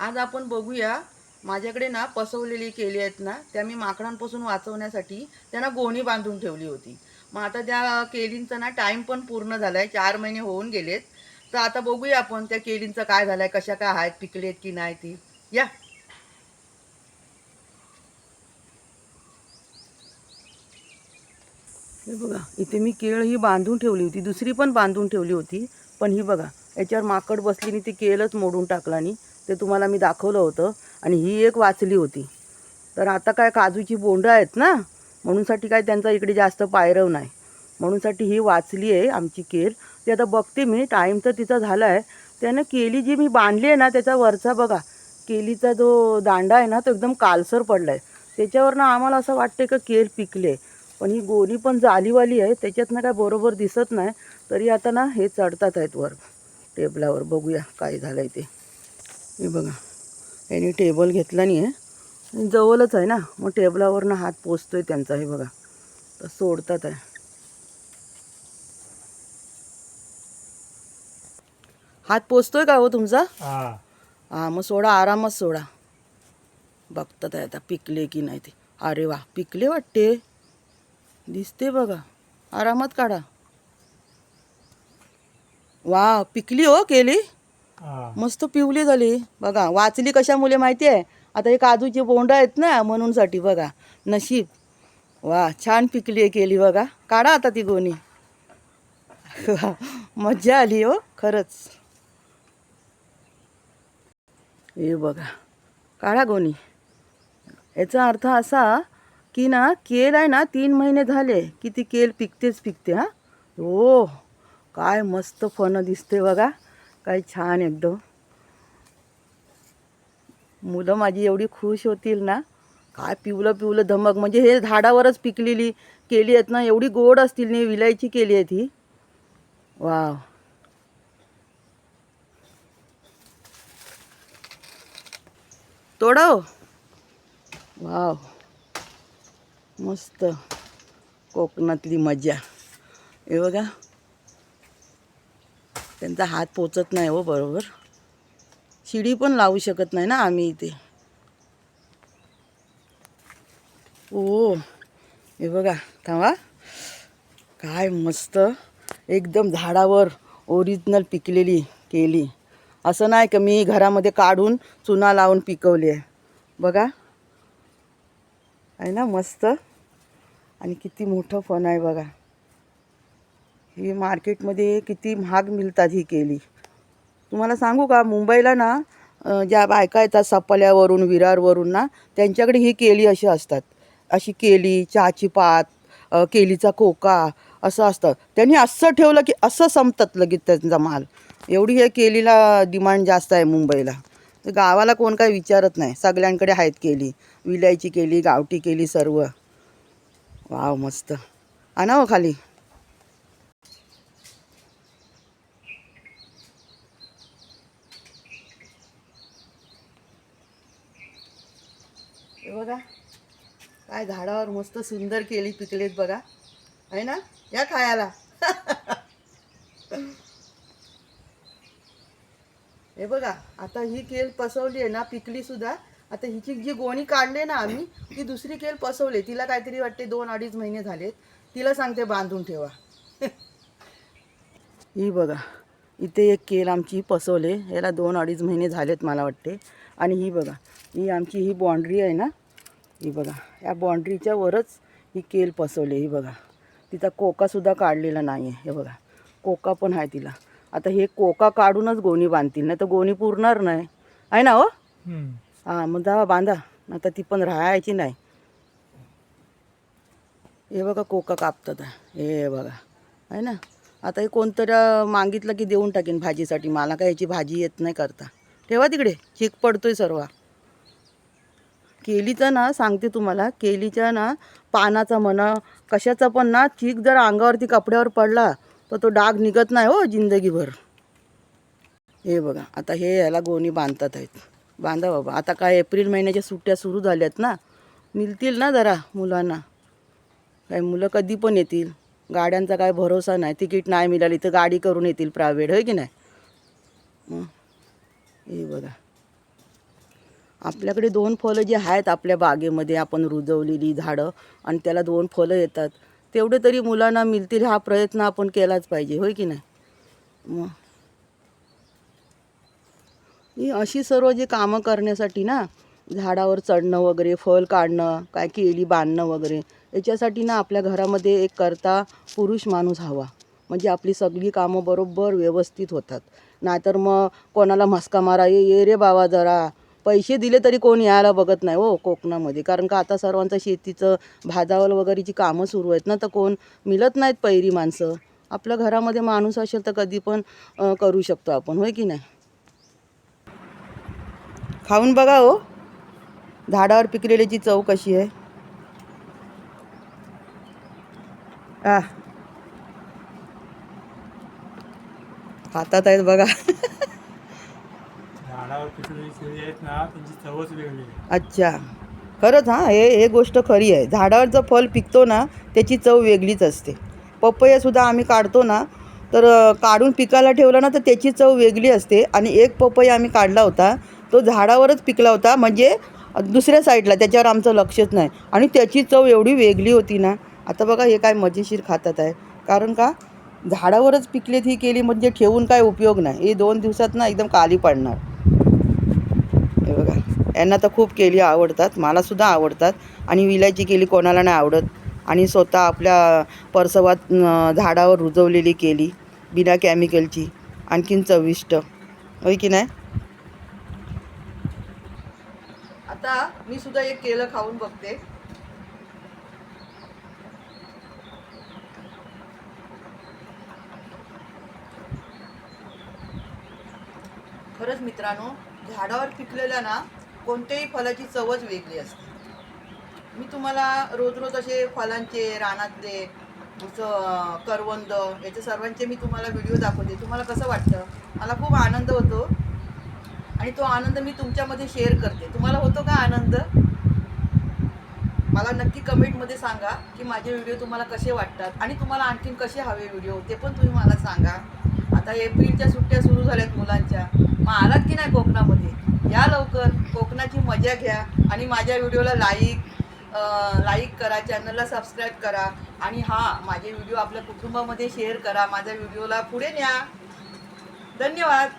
आज आपण बघूया माझ्याकडे ना पसवलेली केली आहेत ना त्या मी माकडांपासून वाचवण्यासाठी त्यांना गोणी बांधून ठेवली होती. मग आता त्या केलींचा ना टाईम पण पूर्ण झाला आहे चार महिने होऊन गेलेत. तर आता बघूया आपण त्या केलींचं काय झालं आहे कशा काय आहेत पिकलेत की नाही ती. या. हे बघा इथे मी केळ ही बांधून ठेवली होती दुसरी पण बांधून ठेवली होती पण ही बघा. याच्यावर माकड बसली आणि ती केलच मोडून टाकला आणि ते तुम्हाला मी दाखवलं होतं आणि ही एक वाचली होती. तर आता काय काजूची बोंडं आहेत ना म्हणूनसाठी काय त्यांचा इकडे जास्त पायरव नाही. म्हणूनसाठी ही वाचली आहे आमची केल ती आता बघते मी टाईम तर तिचा झाला आहे त्यानं केली जी मी बांधली आहे ना त्याचा वरचा बघा केलीचा जो दांडा आहे ना तो एकदम कालसर पडला आहे त्याच्यावरनं आम्हाला असं वाटते का केल पिकले. पण ही गोरी पण जालीवाली आहे त्याच्यातनं काय बरोबर दिसत नाही. तरी आता ना हे चढतात आहेत वर. टेबलावर बघूया काय झालं आहे ते. हे बघा. यांनी टेबल घेतला नाही आहे. जवळच आहे ना. मग टेबलावरनं हात पोचतोय त्यांचा हे बघा. तर सोडतात आहे. हात पोचतोय का हो तुमचा? हा. हां मग सोडा आरामात सोडा. बघतात आहे आता पिकले की नाही ते. अरे वा पिकले वाटते. दिसते बघा. आरामात काढा. वा पिकली हो केली. मस्त पिवली झाली. बघा वाचली कशामुळे माहिती आहे? आता हे काजूचे बोंड आहेत ना म्हणूनसाठी बघा. नशीब. वा छान पिकली आहे केली बघा. काढा आता ती गोणी. मज्जा आली हो खरंच. हे बघा. काढा गोणी. याचा अर्थ असा की ना केल आहे ना तीन महिने झाले की ती केल पिकतेच पिकते हां. हो. काय मस्त फणं दिसते बघा. काय छान एकदम. मुलं माझी एवढी खुश होतील ना. काय पिवलं पिवलं धमक. म्हणजे हे झाडावरच पिकलेली केली आहेत ना एवढी गोड असतील नाही विलायची केली आहे ती वाव. तोडव. वाव. मस्त. कोकणातली मजा. हे बघा. त्यांचा हात पोचत नाही हो बरोबर. शिडी पण लावू शकत नाही ना आम्ही इथे. ओ हे बघा थांबा. काय मस्त एकदम झाडावर ओरिजिनल पिकलेली केली. असं नाही का मी घरामध्ये काढून चुना लावून पिकवली आहे. बघा. आहे ना मस्त? आणि किती मोठं फण आहे बघा. ही मार्केटमध्ये किती महाग मिळतात ही केली. तुम्हाला सांगू का मुंबईला ना ज्या बायका येतात सपल्यावरून विरारवरून ना त्यांच्याकडे ही केली अशी असतात. अशी केली चहाची पात केलीचा कोका असं असतं. त्यांनी असं ठेवलं की असं संपतात लगेच त्यांचा माल. एवढी हे केलीला डिमांड जास्त आहे मुंबईला. तर गावाला कोण काही विचारत नाही. सगळ्यांकडे आहेत केली विलायची केली गावठी केली सर्व. वाव मस्त. आणा हो खाली. हे बघा. काय झाडावर मस्त सुंदर केली पिकलेत बघा. आहे ना? या खायला. हे बघा आता ही केल पसवली आहे ना पिकली सुद्धा. आता हिची जी गोणी काढले ना आम्ही ती दुसरी केल पसवली तिला काहीतरी वाटते दोन अडीच महिने झालेत. तिला सांगते बांधून ठेवा. ही बघा. इथे एक केल आमची पसवले. याला दोन अडीच महिने झालेत मला वाटते. आणि ही बघा ही आमची ही बाँड्री आहे ना ही बघा या बाँड्रीच्या वरच ही केल पसवली ही बघा. तिचा कोकासुद्धा काढलेला नाही आहे हे बघा. कोका पण आहे तिला. आता हे कोका काढूनच गोणी बांधतील नाही तर गोणी पुरणार नाही. आहे ना हो. हां मग जावा बांधा. आता ती पण राहायची नाही. हे बघा कोका कापतात. हे बघा. आहे ना? आता हे कोणतरी मागितलं की देऊन टाकेन भाजीसाठी. मला काय याची भाजी येत नाही करता. ठेवा तिकडे. चीक पडतोय सर्व. केलीचं ना सांगते तुम्हाला केलीच्या ना पानाचा म्हणा कशाचा पण ना चीक जर अंगावरती कपड्यावर पडला तर तो डाग निघत नाही हो जिंदगीभर. हे बघा आता हे याला गोणी बांधतात आहेत. बांधा बाबा. आता काय एप्रिल महिन्याच्या सुट्ट्या सुरू झाल्यात ना. मिळतील ना जरा मुलांना. काय मुलं कधी पण येतील. गाड्यांचा काय भरोसा नाही तिकीट नाही मिळाली तर गाडी करून येतील प्रायव्हेट होय की नाही? हे बघा. आपल्याकडे दोन फळं जे आहेत आपल्या बागेमध्ये आपण रुजवलेली झाडं आणि त्याला दोन फळं येतात. तेवढे तरी मुलांना मिळतील हा प्रयत्न आपण केलाच पाहिजे होय की नाही? मग ही अशी सर्व जी कामं करण्यासाठी ना झाडावर चढणं वगैरे फळ काढणं काय केळी बांधणं वगैरे याच्यासाठी ना आपल्या घरामध्ये एक करता पुरुष माणूस हवा. म्हणजे आपली सगळी कामं बरोबर व्यवस्थित होतात. नाहीतर मग कोणाला मस्का मारा ये ये रे बाबा जरा. पैसे दिले तरी कोण यायला बघत नाही हो कोकणामध्ये. कारण का आता सर्वांचं शेतीचं भाजावल वगैरेची कामं सुरू आहेत ना तर कोण मिळत नाहीत पहिरी माणसं. आपल्या घरामध्ये माणूस असेल तर कधी पण करू शकतो आपण. होय की नाही? खाऊन बघा हो. झाडावर पिकलेल्याची चव कशी आहे? आ. हातात आहेत बघा. अच्छा. खरंच हां हे हे गोष्ट खरी आहे. झाडावर जर फळ पिकतो ना त्याची चव वेगळीच असते. पपयासुद्धा आम्ही काढतो ना तर काढून पिकायला ठेवलं ना तर त्याची चव वेगळी असते. आणि एक पपया आम्ही काढला होता तो झाडावरच पिकला होता म्हणजे दुसऱ्या साईडला त्याच्यावर आमचं लक्षच नाही. आणि त्याची चव एवढी वेगळी होती ना आता बघा हे काय मजेशीर खातात आहे. कारण का? झाडावरच पिकलेत ही केली म्हणजे ठेवून काय उपयोग नाही. हे दोन दिवसात ना एकदम काली पडणार. हे बघा. यांना तर खूप केली आवडतात. मलासुद्धा आवडतात. आणि विलायची केली कोणाला नाही आवडत. आणि स्वतः आपल्या परसवात झाडावर रुजवलेली केली. बिना केमिकलची आणखीन चविष्ट. होय की नाही? आता मी सुद्धा एक केलं खाऊन बघते. खरंच मित्रांनो झाडावर पिकलेल्या ना कोणत्याही फळाची चवच वेगळी असते. मी तुम्हाला रोज रोज असे फळांचे रानातले असं करवंद याचे सर्वांचे मी तुम्हाला व्हिडिओ दाखवते. तुम्हाला कसं वाटतं? मला खूप आनंद होतो. आणि तो आनंद मी तुमच्यामध्ये शेअर करते. तुम्हाला होतो का आनंद? मला नक्की कमेंटमध्ये सांगा की माझे व्हिडिओ तुम्हाला कसे वाटतात आणि तुम्हाला आणखीन कसे हवे व्हिडिओ ते पण तुम्ही मला सांगा. आता एप्रिलच्या सुट्ट्या सुरू झाल्यात मुलांच्या. मग आलात की नाही कोकणामध्ये? या लवकर. कोकणाची मजा घ्या आणि माझ्या व्हिडिओला लाईक लाईक करा चॅनलला सबस्क्राईब करा आणि हा माझे व्हिडिओ आपल्या कुटुंबामध्ये शेअर करा. माझ्या व्हिडिओला पुढे न्या. धन्यवाद.